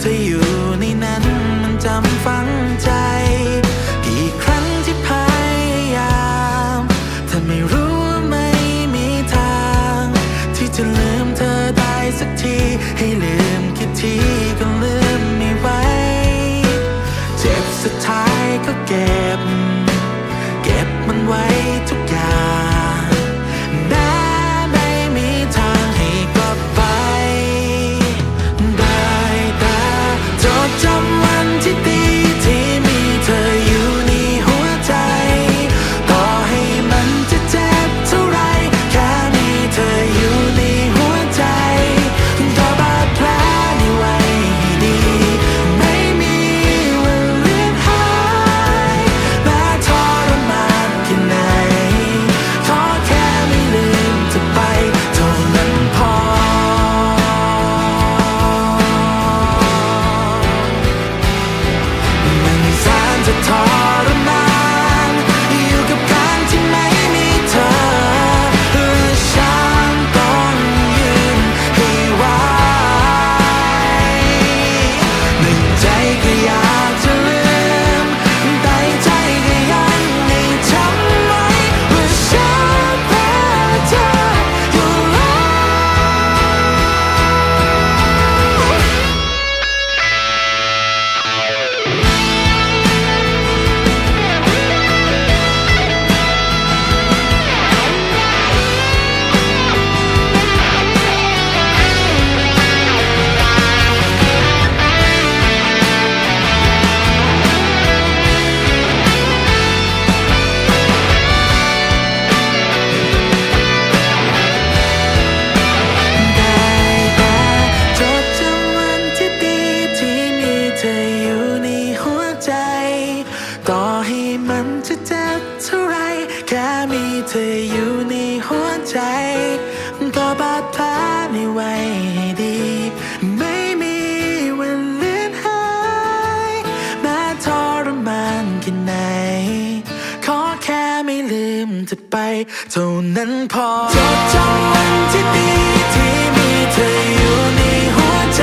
เธออยู่ในนั้นมันจำฝังใจ กี่ครั้งที่พยายามถ้าไม่รู้ไม่มีทาง ที่จะลืมเธอได้สักที ให้ลืมคิดทีก็ลืมไม่ไหวเจ็บสุดท้ายก็เก็บ เก็บมันไว้ ต่อให้มันจะเจ็บเท่าไร แค่มีเธออยู่ในหัวใจ ก็บาดแผลไม่ไหวดี ไม่มีวันเลือนหายแม้ทรมานแค่ไหน ขอแค่ไม่ลืมจะไปเท่านั้นพอจดจำวันที่ดีที่มีเธออยู่ในหัวใจ